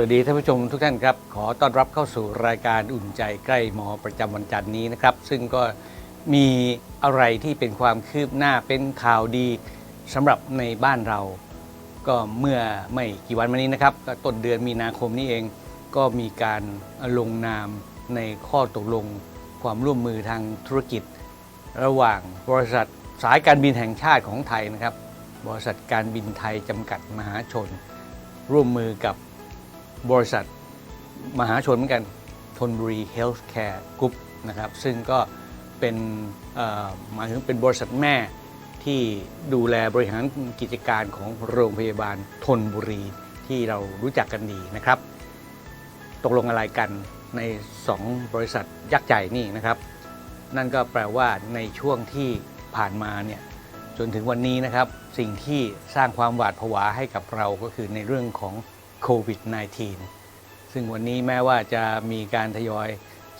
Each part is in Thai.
วัสดีท่านผู้ชมทุกท่านครับ ขอต้อนรับเข้าสู่รายการอุ่นใจใกล้หมอประจำวันจันทร์นี้นะครับ ซึ่งก็มีอะไรที่เป็นความคืบหน้าเป็นข่าวดีสำหรับในบ้านเรา ก็เมื่อไม่กี่วันมานี้นะครับก็ต้นเดือนมีนาคมนี้เอง ก็มีการลงนามในข้อตกลงความร่วมมือทางธุรกิจ ระหว่างบริษัทสายการบินแห่งชาติของไทยนะครับ บริษัทการบินไทยจำกัดมหาชน ร่วมมือกับ บริษัทมหาชนเหมือนกันทนบุรีเฮลท์แคร์กรุ๊ปนะครับซึ่งก็เป็นหมายถึงเป็นบริษัทแม่ที่ดูแลบริหารกิจการของโรงพยาบาลทนบุรีที่เรารู้จักกันดีนะครับ ตกลงอะไรกันใน 2 บริษัทยักษ์ใหญ่นี่นะครับ นั่นก็แปลว่าในช่วงที่ผ่านมาเนี่ยจนถึงวันนี้นะครับ สิ่งที่สร้างความหวาดผวาให้กับเราก็คือในเรื่องของ โควิด -19 ซึ่งวันนี้แม้ว่าจะมีการทยอย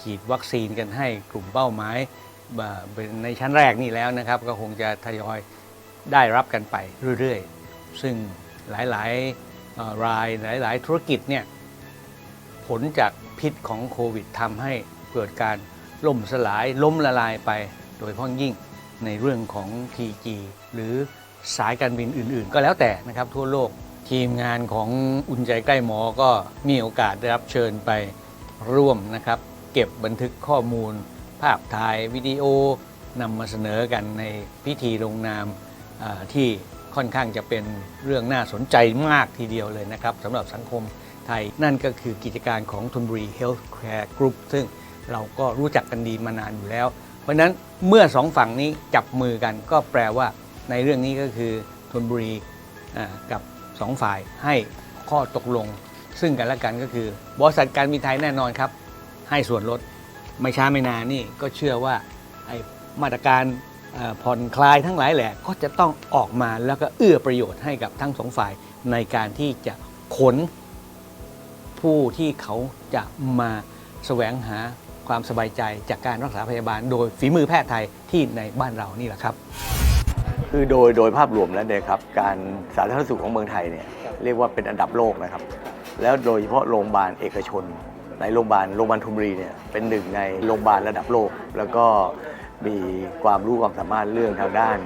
ฉีดวัคซีนกันให้กลุ่มเป้าหมายในชั้นแรกนี่แล้วนะครับ ก็คงจะทยอยได้รับกันไปเรื่อยๆ ซึ่งหลายๆรายหลาย ๆ ธุรกิจเนี่ยผลจากพิษของโควิดทำให้เกิดการล่มสลายล้มละลายไปโดยพ้องยิ่งในเรื่องของ TG หรือสายการบินอื่นๆ ก็แล้วแต่นะครับทั่วโลก ทีมงานของอุ่นใจใกล้หมอก็มีโอกาสได้รับเชิญไปร่วมนะครับ เก็บบันทึกข้อมูล ภาพถ่ายวิดีโอนำมาเสนอกันในพิธีลงนามที่ค่อนข้างจะเป็นเรื่องน่าสนใจมากทีเดียวเลยนะครับสำหรับสังคมไทย นั่นก็คือกิจการของ t u n b u r i Health Care Group ซึ่งเราก็รู้จักกันดีมานานอยู่แล้ว เพราะนั้นเมื่อสองฝั่งนี้จับมือกันก็แปลว่าในเรื่องนี้ก็คือ t u n b u r i อ่ากับ สองฝ่ายให้ข้อตกลง ซึ่งกันและกันก็คือบริษัทการบินไทยแน่นอนครับ ให้ส่วนลดไม่ช้าไม่นานนี่ก็เชื่อว่าไอ้มาตรการผ่อนคลายทั้งหลายแหละก็จะต้องออกมาแล้วก็เอื้อประโยชน์ให้กับทั้งสองฝ่ายในการที่จะขนผู้ที่เขาจะมาแสวงหาความสบายใจจากการรักษาพยาบาล โดยฝีมือแพทย์ไทยที่ในบ้านเรานี่แหละครับ คือโดยโดยภาพรวมแล้วเนี่ยครับการสาธารณสุขของเมืองไทยเนี่ยเรียกว่าเป็นอันดับโลกนะครับ แล้วโดยเฉพาะโรงพยาบาลเอกชน ในโรงพยาบาลโรงพยาบาลทุมรีเนี่ยเป็นหนึ่งในโรงพยาบาลระดับโลก แล้วก็มีความรู้ความสามารถเรื่องทางด้าน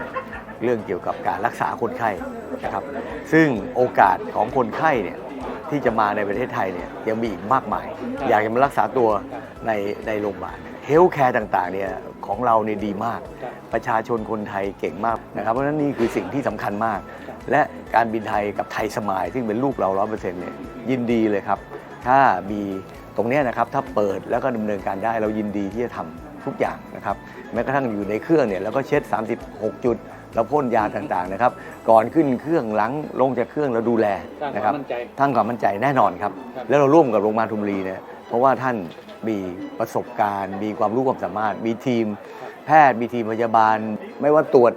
เรื่องเกี่ยวกับการรักษาคนไข้นะครับ ซึ่งโอกาสของคนไข้เนี่ย ที่จะมาในประเทศไทยเนี่ยยังมีอีกมากมาย อยากจะมารักษาตัวในในโรงพยาบาลเฮลท์แคร์ต่างๆเนี่ยของเราเนี่ยดีมาก ประชาชนคนไทยเก่งมากนะครับเพราะฉะนั้นนี่คือสิ่งที่สำคัญมาก และการบินไทยกับไทยสมายซึ่งเป็นลูกเราร้อเปอร์เซ็นต์เนี่ยยินดีเลยครับ ถ้ามีตรงเนี้ยนะครับถ้าเปิดแล้วก็ดำเนินการได้เรายินดีที่จะทำทุกอย่างนะครับแม้กระทั่งอยู่ในเครื่องเนี่ยแล้วก็เช็ด 36 จุด แล้วพ่นยาต่างๆนะครับ ก่อนขึ้นเครื่องหลังลงจากเครื่องเราดูแลนะครับทั้งความมั่นใจแน่นอนครับ แล้วเราร่วมกับโรงพยาบาลทุมรีเนี่ยเพราะว่าท่านมีประสบการณ์ มีความรู้ความสามารถ มีทีมแพทย์มีทีมพยาบาล ไม่ว่าตรวจ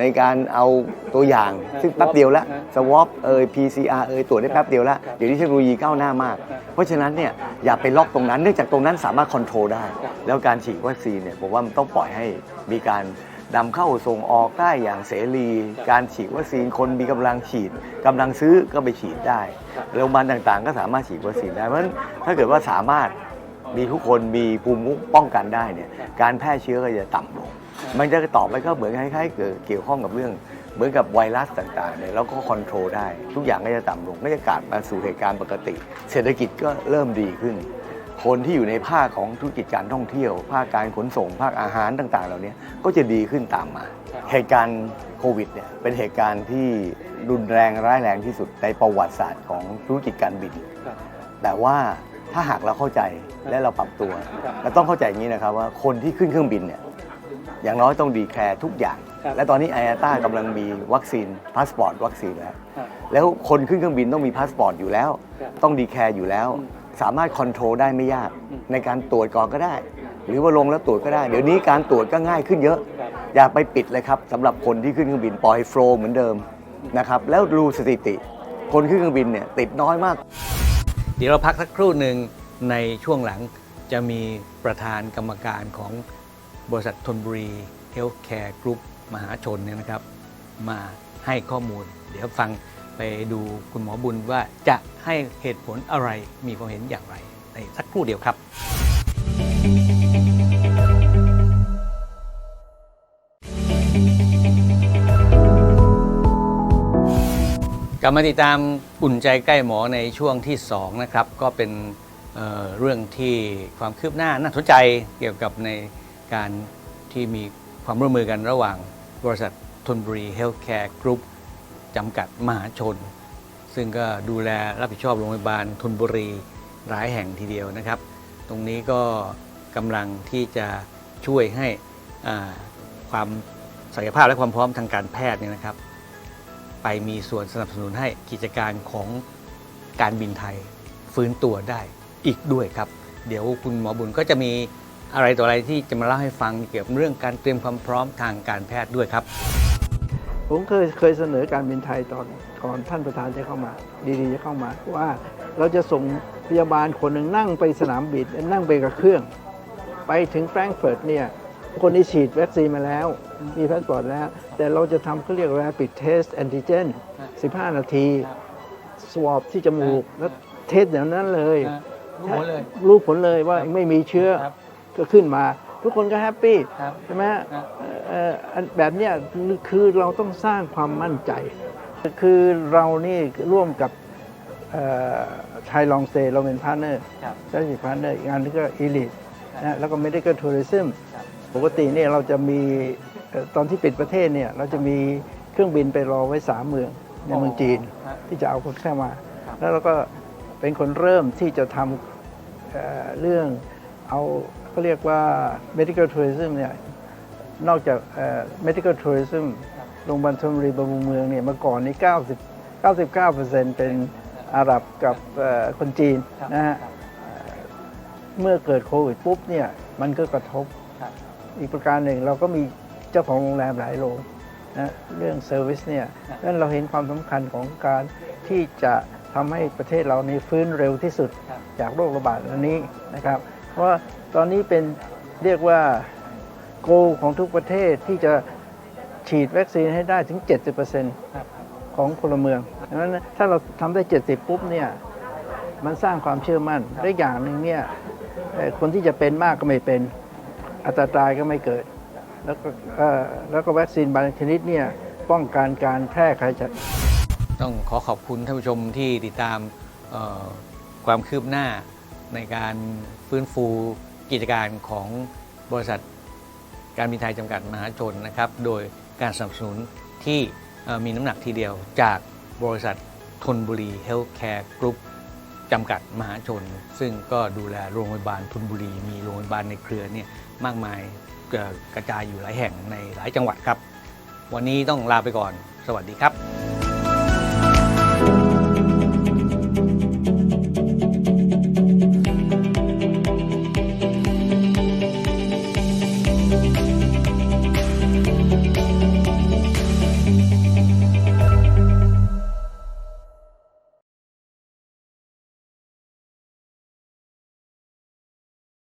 ในการเอาตัวอย่าง ซึ่งแป๊บเดียวแล้วสวอปเอย PCR เอยตรวจได้แป๊บเดียวแล้วเดี๋ยวนี้เทคโนโลยีก้าวหน้ามาก เพราะฉะนั้นเนี่ยอย่าไปล็อกตรงนั้นเนื่องจากตรงนั้นสามารถคอนโทรลได้ แล้วการฉีดวัคซีนเนี่ยผมว่ามันต้องปล่อยให้มีการ นำเข้าส่งออกได้อย่างเสรี การฉีดวัคซีนคนมีกำลังฉีดกำลังซื้อก็ไปฉีดได้โรงพยาบาลต่างๆ ก็สามารถฉีดวัคซีนได้เพราะฉะนั้นถ้าเกิดว่าสามารถมีทุกคนมีภูมิคุ้มป้องกันได้เนี่ยการแพร่เชื้อก็จะต่ำลง มันจะต่อไปก็เหมือนคล้ายๆเกิดเกี่ยวข้องกับเรื่องเหมือนกับไวรัสต่างๆเนี่ยเราก็คอนโทรลได้ ทุกอย่างก็จะต่ำลงก็จะกลับมาสู่เหตุการณ์ปกติ เศรษฐกิจก็เริ่มดีขึ้น คนที่อยู่ในภาคของธุรกิจการท่องเที่ยว ภาคการขนส่ง ภาคอาหารต่าง ๆ เหล่านี้ก็จะดีขึ้นตามมา เหตุการณ์โควิดเนี่ยเป็นเหตุการณ์ที่รุนแรงร้ายแรงที่สุดในประวัติศาสตร์ของธุรกิจการบิน แต่ว่าถ้าหากเราเข้าใจและเราปรับตัวเราต้องเข้าใจอย่างนี้นะครับว่าคนที่ขึ้นเครื่องบินเนี่ยอย่างน้อยต้องดีแคร์ทุกอย่างครับและตอนนี้ไอ a ต้ากำลังมีวัคซีนพาสปอร์ตวัคซีนแล้วครับแล้วคนขึ้นเครื่องบินต้องมีพาสปอร์ตอยู่แล้วครับต้องดีแคร์อยู่แล้วอืม สามารถคอนโทรลได้ไม่ยาก ในการตรวจก่อนก็ได้ หรือว่าลงแล้วตรวจก็ได้ เดี๋ยวนี้การตรวจก็ง่ายขึ้นเยอะ อย่าไปปิดเลยครับสำหรับคนที่ขึ้นเครื่องบินปล่อยโฟลว์เหมือนเดิมนะครับแล้วดูสถิติ คนขึ้นเครื่องบินเนี่ยติดน้อยมาก เดี๋ยวเราพักสักครู่หนึ่งในช่วงหลังจะมีประธานกรรมการของบริษัททนบุรีเฮลท์แคร์กรุ๊ปมหาชนเนี่ยนะครับ มาให้ข้อมูล เดี๋ยวฟัง ไปดูคุณหมอบุญว่าจะให้เหตุผลอะไรมีความเห็นอย่างไรในสักครู่เดียวครับ กลับมาติดตามอุ่นใจใกล้หมอในช่วงที่ 2 นะครับ ก็เป็นเเรื่องที่ความคืบหน้าน่าสนใจเกี่ยวกับในการที่มีความร่วมมือกันระหว่างบริษัททนบุรีเฮลท์แคร์กรุ๊ป จำกัดมหาชน ซึ่งก็ดูแลรับผิดชอบโรงพยาบาลทุนบุรีหลายแห่งทีเดียวนะครับ ตรงนี้ก็กำลังที่จะช่วยให้ความศักยภาพและความพร้อมทางการแพทย์เนี่ยนะครับ ไปมีส่วนสนับสนุนให้กิจการของการบินไทยฟื้นตัวได้อีกด้วยครับ เดี๋ยวคุณหมอบุญก็จะมีอะไรต่ออะไรที่จะมาเล่าให้ฟังเกี่ยวกับเรื่องการเตรียมความพร้อมทางการแพทย์ด้วยครับ ผมเคยเคยเสนอการบินไทยตอนก่อนท่านประธานจะเข้ามา ดีๆจะเข้ามาว่าเราจะส่งพยาบาลคนหนึ่งนั่งไปสนามบินนั่งไปกับเครื่อง ไปถึงแฟรงก์เฟิร์ตเนี่ยคนที่ฉีดวัคซีนมาแล้ว มีพาสปอร์ตแล้ว แต่เราจะทำเขาเรียก rapid test antigen 15 นาที สวอปที่จมูก แล้วเทสอย่างนั้นเลย รู้ผลเลยว่าไม่มีเชื้อก็ขึ้นมา ทุกคนก็แฮปปี้ครับใช่ไหมฮะครับเอ่อเอ่ออันแบบเนี้ยคือเราต้องสร้างความมั่นใจ คือเรานี่ร่วมกับไทยลองเซเราเป็นพาร์ทเนอร์ครับใช่พาร์ทเนอร์อีกอันนึงก็อีลิทนะแล้วก็ medical tourism ครับ ปกติเนี่ยเราจะมีเอ่อตอนที่ปิดประเทศเนี่ยเราจะมีเครื่องบินไปรอไว้สามเมืองในเมืองจีน ครับ ที่จะเอาคนเข้ามา ครับแล้วเราก็เป็นคนเริ่มที่จะทำเอ่อเรื่องเอา เขาเรียกว่า medical tourism เนี่ยนอกจากเอ่อ medical tourism โรงพยาบาลชลบุรีบำรุงเมืองเนี่ยเมื่อก่อนนี้90 99%เป็นอาหรับกับเอ่อคนจีนนะฮะเอ่อเมื่อเกิดโควิดปุ๊บเนี่ยมันก็กระทบครับอีกประการหนึ่งเราก็มีเจ้าของโรงแรมหลายโรงนะเรื่องเซอร์วิสเนี่ยนั่นเราเห็นความสำคัญของการที่จะทำให้ประเทศเรานี้ฟื้นเร็วที่สุดครับจากโรคระบาดอันนี้นะครับ เพราะว่า ตอนนี้เป็นเรียกว่าโกของทุกประเทศที่จะฉีดวัคซีนให้ได้ถึง 70%ครับของพลเมืองดังนั้นถ้าเราทำได้ 70 ปุ๊บเนี่ยมันสร้างความเชื่อมั่นและอย่างหนึ่งเนี่ยคนที่จะเป็นมากก็ไม่เป็น อัตราตายก็ไม่เกิด แล้วก็แล้วก็วัคซีนบางชนิดเนี่ยป้องกันการแพร่กระจายต้องขอขอบคุณท่านผู้ชมที่ติดตามความคืบหน้าในการฟื้นฟู กิจการของบริษัทการบินไทยจำกัดมหาชนนะครับโดยการสนับสนุนที่มีน้ำหนักทีเดียวจากบริษัททนบุรีเฮลท์แคร์กรุ๊ปจำกัดมหาชน ซึ่งก็ดูแลโรงพยาบาลทนบุรี มีโรงพยาบาลในเครือเนี่ยมากมายกระจายอยู่หลายแห่งในหลายจังหวัดครับ วันนี้ต้องลาไปก่อน สวัสดีครับ